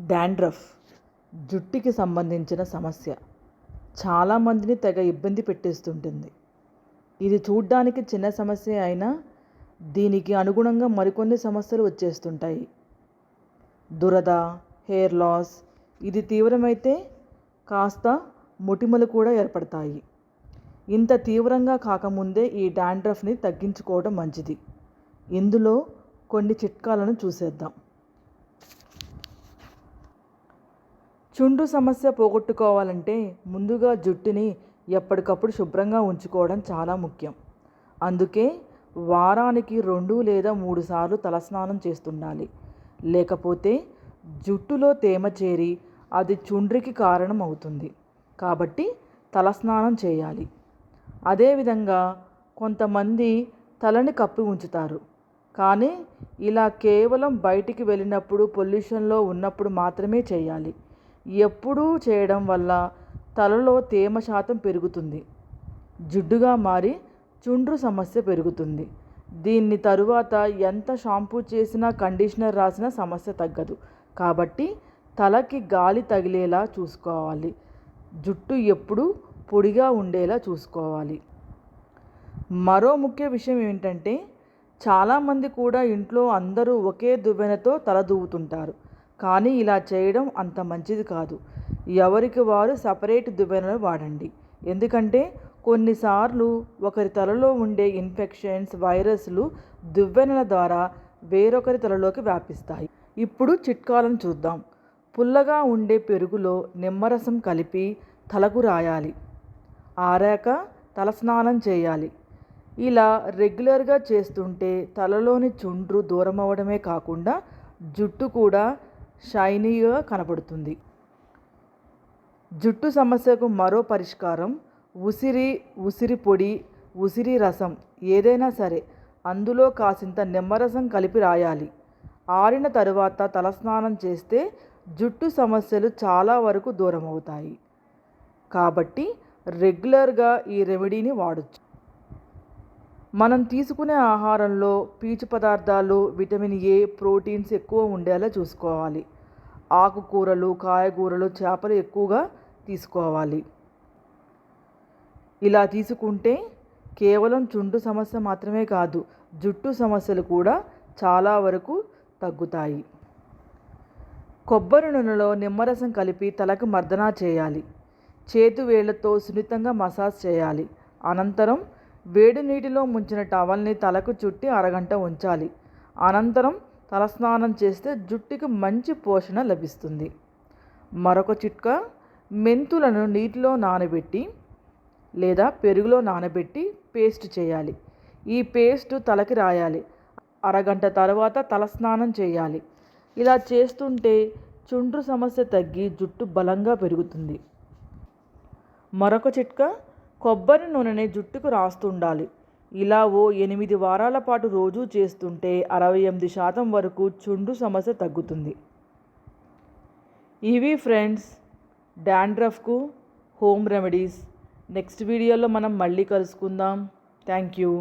Dandruff జుట్టుకి సంబంధించిన సమస్య. చాలామందిని తెగ ఇబ్బంది పెట్టేస్తుంటుంది. ఇది చూడ్డానికి చిన్న సమస్య అయినా దీనికి అనుగుణంగా మరికొన్ని సమస్యలు వచ్చేస్తుంటాయి. దురద హెయిర్ లాస్ ఇది తీవ్రమైతే కాస్త మొటిమలు కూడా ఏర్పడతాయి. ఇంత తీవ్రంగా కాకముందే ఈ డాండ్రఫ్ని తగ్గించుకోవడం మంచిది. ఇందులో కొన్ని చిట్కాలను చూసేద్దాం. చుండ్రు సమస్య పోగొట్టుకోవాలంటే ముందుగా జుట్టుని ఎప్పటికప్పుడు శుభ్రంగా ఉంచుకోవడం చాలా ముఖ్యం. అందుకే వారానికి రెండు లేదా మూడు సార్లు తలస్నానం చేస్తుండాలి. లేకపోతే జుట్టులో తేమ చేరి అది చుండ్రికి కారణం అవుతుంది. కాబట్టి తలస్నానం చేయాలి. అదేవిధంగా కొంతమంది తలని కప్పి ఉంచుతారు. కానీ ఇలా కేవలం బయటికి వెళ్ళినప్పుడు పొల్యూషన్లో ఉన్నప్పుడు మాత్రమే చేయాలి. ఎప్పుడూ చేయడం వల్ల తలలో తేమ శాతం పెరుగుతుంది. జిడ్డుగా మారి చుండ్రు సమస్య పెరుగుతుంది. దీన్ని తరువాత ఎంత షాంపూ చేసినా కండిషనర్ రాసినా సమస్య తగ్గదు. కాబట్టి తలకి గాలి తగిలేలా చూసుకోవాలి. జుట్టు ఎప్పుడు పొడిగా ఉండేలా చూసుకోవాలి. మరో ముఖ్య విషయం ఏంటంటే చాలామంది కూడా ఇంట్లో అందరూ ఒకే దువ్వెనతో తల దువ్వుతుంటారు. కానీ ఇలా చేయడం అంత మంచిది కాదు. ఎవరికి వారు సపరేట్ దువ్వెనలు వాడండి. ఎందుకంటే కొన్నిసార్లు ఒకరి తలలో ఉండే ఇన్ఫెక్షన్స్ వైరస్లు దువ్వెనల ద్వారా వేరొకరి తలలోకి వ్యాపిస్తాయి. ఇప్పుడు చిట్కాలను చూద్దాం. పుల్లగా ఉండే పెరుగులో నిమ్మరసం కలిపి తలకు రాయాలి. ఆరాక తలస్నానం చేయాలి. ఇలా రెగ్యులర్గా చేస్తుంటే తలలోని చుండ్రు దూరం అవ్వడమే కాకుండా జుట్టు కూడా షైనీగా కనబడుతుంది. జుట్టు సమస్యకు మరో పరిష్కారం ఉసిరి ఉసిరి పొడి ఉసిరి రసం ఏదైనా సరే అందులో కాసింత నిమ్మరసం కలిపి రాయాలి. ఆరిన తరువాత తలస్నానం చేస్తే జుట్టు సమస్యలు చాలా వరకు దూరం అవుతాయి కాబట్టి రెగ్యులర్గా ఈ రెమెడీని వాడచ్చు. మనం తీసుకునే ఆహారంలో పీచు పదార్థాలు విటమిన్ ఏ ప్రోటీన్స్ ఎక్కువ ఉండేలా చూసుకోవాలి. ఆకుకూరలు కాయగూరలు చేపలు ఎక్కువగా తీసుకోవాలి. ఇలా తీసుకుంటే కేవలం చుండు సమస్య మాత్రమే కాదు జుట్టు సమస్యలు కూడా చాలా వరకు తగ్గుతాయి. కొబ్బరి నూనెలో నిమ్మరసం కలిపి తలకు మర్దనా చేయాలి. చేతు వేళ్ళతో సున్నితంగా మసాజ్ చేయాలి. అనంతరం వేడి నీటిలో ముంచిన టవల్ని తలకు చుట్టి అరగంట ఉంచాలి. అనంతరం తలస్నానం చేస్తే జుట్టుకి మంచి పోషణ లభిస్తుంది. మరొక చిట్కా మెంతులను నీటిలో నానబెట్టి లేదా పెరుగులో నానబెట్టి పేస్ట్ చేయాలి. ఈ పేస్ట్ తలకి రాయాలి. అరగంట తర్వాత తలస్నానం చేయాలి. ఇలా చేస్తుంటే చుండ్రు సమస్య తగ్గి జుట్టు బలంగా పెరుగుతుంది. మరొక చిట్కా కొబ్బరి నూనెని జుట్టుకు రాస్తుండాలి. ఇలా ఓ ఎనిమిది వారాల పాటు రోజూ చేస్తుంటే అరవై ఎనిమిది శాతం వరకు చుండు సమస్య తగ్గుతుంది. ఇవి ఫ్రెండ్స్ డాండ్రఫ్కు హోమ్ రెమెడీస్. నెక్స్ట్ వీడియోలో మనం మళ్ళీ కలుసుకుందాం. Thank you.